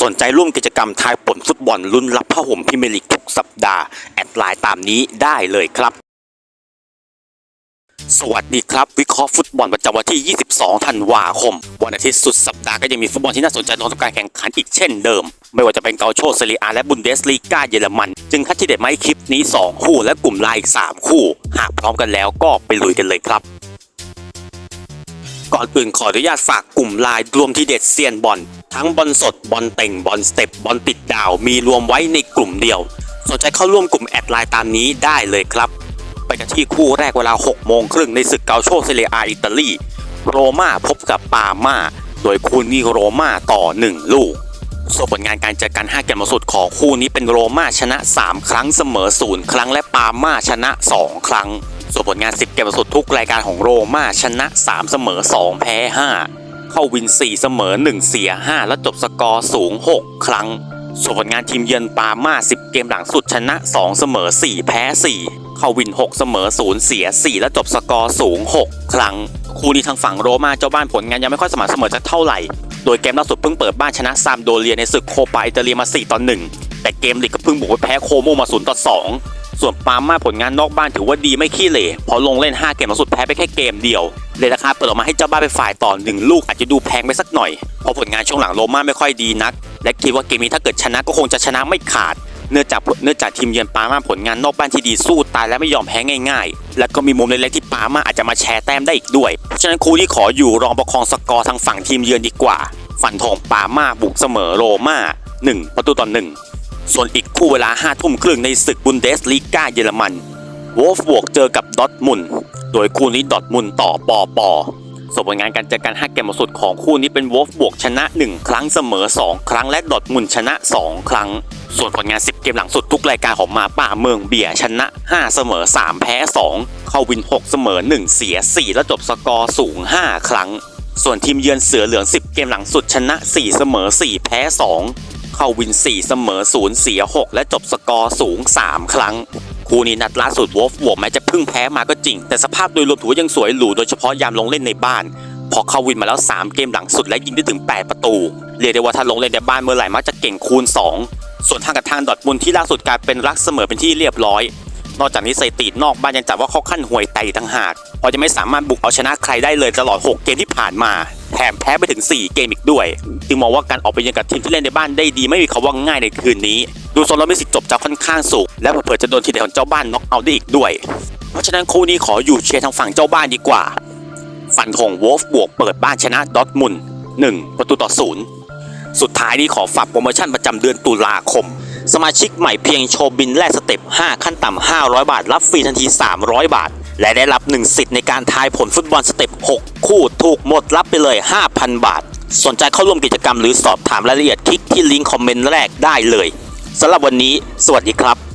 สนใจร่วมกิจกรรมทายผลฟุตบอลลุ้นรับผ้าห่มพรีเมลีกทุกสัปดาห์ แอดไลน์ตามนี้ได้เลยครับ สวัสดีครับ วิเคราะห์ฟุตบอลประจำวันที่ 22 ธันวาคม วันอาทิตย์สุดสัปดาห์ก็ยังมีฟุตบอลที่น่าสนใจรอทำการแข่งขันอีกเช่นเดิม ไม่ว่าจะเป็นเกาโชเซเรียและบุนเดสลีกาเยอรมัน จึงคัดที่เด็ดไม้คลิปนี้ 2 คู่ และกลุ่มไลน์อีก 3 คู่ หากพร้อมกันแล้วก็ไปลุยกันเลยครับก่อนอื่นขออนุญาตฝากกลุ่มไลน์รวมที่เด็ดเซียนบอล ทั้งบอลสดบอลเต่งบอลสเต็ปบอลติดดาวมีรวมไว้ในกลุ่มเดียว สนใจเข้าร่วมกลุ่มแอดไลน์ตามนี้ได้เลยครับ ไปกันที่คู่แรกเวลา 6 โมงครึ่งในศึกเกาโชเซเรียอาอิตาลีโรม่าพบกับปามาโดยคู่นี้โรม่าต่อ 1 ลูกส่วนผลงานการเจอกัน 5 เกมสุดของคู่นี้เป็นโรม่าชนะ 3 ครั้งเสมอ 0 ครั้งและปามาชนะ 2 ครั้ง ส่วนผลงาน 10 เกมสุดทุกรายการของโรม่าชนะ 3 เสมอ 2 แพ้ 5 เข้าวิน 4 เสมอ 1 เสีย 5 และจบสกอร์สูง 6 ครั้ง ส่วนผลงานทีมเยือนปาร์มา10 เกมหลังสุดชนะ 2 เสมอ 4 แพ้ 4 เข้าวิน 6 เสมอ 0 เสีย 4 และจบสกอร์สูง 6 ครั้ง คู่นี้ทางฝั่งโรมาเจ้าบ้านผลงานยังไม่ค่อยสม่ำเสมอสักเท่าไหร่ โดยเกมล่าสุดเพิ่งเปิดบ้านชนะซามโดเรียในศึกโคปาอิตาเลียมา 4 ต่อ 1 แต่เกมลีกก็เพิ่งบุกไปแพ้โคโมมา 0 ต่อ 2 ส่วนปาล์มมาผลงานนอกบ้านถือว่าดีไม่ขี้เหร่เพราะลงเล่น 5 เกมล่าสุดแพ้ไปแค่เกมเดียวเลยราคาเปิดออกมาให้เจ้าบ้านไปฝ่ายต่อ1ลูกอาจจะดูแพงไปสักหน่อยเพราะผลงานช่วงหลังโรม่าไม่ค่อยดีนัก และคิดว่าเกมนี้ถ้าเกิดชนะก็คงจะชนะไม่ขาดเนื่องจากเนื่องจากทีมเยือนปาล์มาผลงานนอกบ้านที่ดีสู้ตายและไม่ยอมแพ้ง่าย ๆ และก็มีมุมเล็กๆที่ปาล์มาอาจจะมาแชร์แต้มได้อีกด้วยฉะนั้นคู่ที่ขออยู่รองประคองสกอร์ทางฝั่งทีมเยือนดีกว่า ฝันทองปาล์มาบุกเสมอโรม่า1ประตูต่อ1 ส่วนอีกคู่เวลา5ทุ่มครึ่งในศึกบุนเดสลีกาเยอรมันวอฟบวกเจอกับดอทมุนโดยคู่นี้ดอทมุนต่อปอปอส่วนผลงานการเจอกัน5เกมล่าสุดของคู่นี้เป็นวอฟบวกชนะ 1 ครั้งเสมอ 2 ครั้งและดอทมุนชนะ 2 ครั้ง ส่วนผลงาน 10 เกมหลังสุดทุกรายการของมาป่าเมืองเบียชนะ 5 เสมอ 3 แพ้ 2 เข้าวิน 6 เสมอ 1 เสีย 4 และจบสกอร์สูง 5 ครั้ง ส่วนทีมเยือนเสือเหลือง 10 เกมหลังสุดชนะ 4 เสมอ 4 แพ้ 2 เข้าวิน 4 เสมอ 0 เสีย 6 และจบสกอร์สูง 3 ครั้ง คู่นี้นัดล่าสุดวอลฟบวกแม้จะเพิ่งแพ้มาก็จริง แต่สภาพโดยรวมถือว่ายังสวยหรูโดยเฉพาะยามลงเล่นในบ้าน พอเข้าวินมาแล้ว 3 เกมหลังสุดและยิงได้ถึง 8 ประตู เรียกได้ว่าถ้าลงเล่นในบ้านเมื่อไหร่มักจะเก่งคูณ 2 ส่วนทางกับทางดอทมุนที่ล่าสุดกลายเป็นรักเสมอเป็นที่เรียบร้อย นอกจากนี้สถิตินอกบ้านยังจัดว่าเขาขั้นห่วยไตอีกต่างหากเพราะจะไม่สามารถบุกเอาชนะใครได้เลยตลอด 6 เกมที่ผ่านมาแถมแพ้ไปถึง 4 เกมอีกด้วย จึงมองว่าการออกไปเยือนกับทีมที่เล่นในบ้านได้ดีไม่มีคำว่าง่ายในคืนนี้ ดูโซนแล้วมีสิทธิ์จบจะค่อนข้างสูงและเผื่อจะโดนทีเด็ดของเจ้าบ้านน็อกเอาได้อีกด้วย เพราะฉะนั้นคู่นี้ขออยู่เชียร์ทางฝั่งเจ้าบ้านดีกว่าฟันธงวอลฟบวกเปิดบ้านชนะดอทมุน1ประตูต่อศูนย์สุดท้ายนี้ขอฝากโปรโมชั่นประจำเดือนตุลาคม สมาชิกใหม่เพียงโชว์บินแลกสเต็ป 5 ขั้นต่ำ 500 บาท รับฟรีทันที 300 บาท และได้รับ 1 สิทธิ์ในการทายผลฟุตบอลสเต็ป 6 คู่ถูกหมดรับไปเลย 5,000 บาท สนใจเข้าร่วมกิจกรรมหรือสอบถามรายละเอียดคลิกที่ลิงก์คอมเมนต์แรกได้เลยสำหรับวันนี้ สวัสดีครับ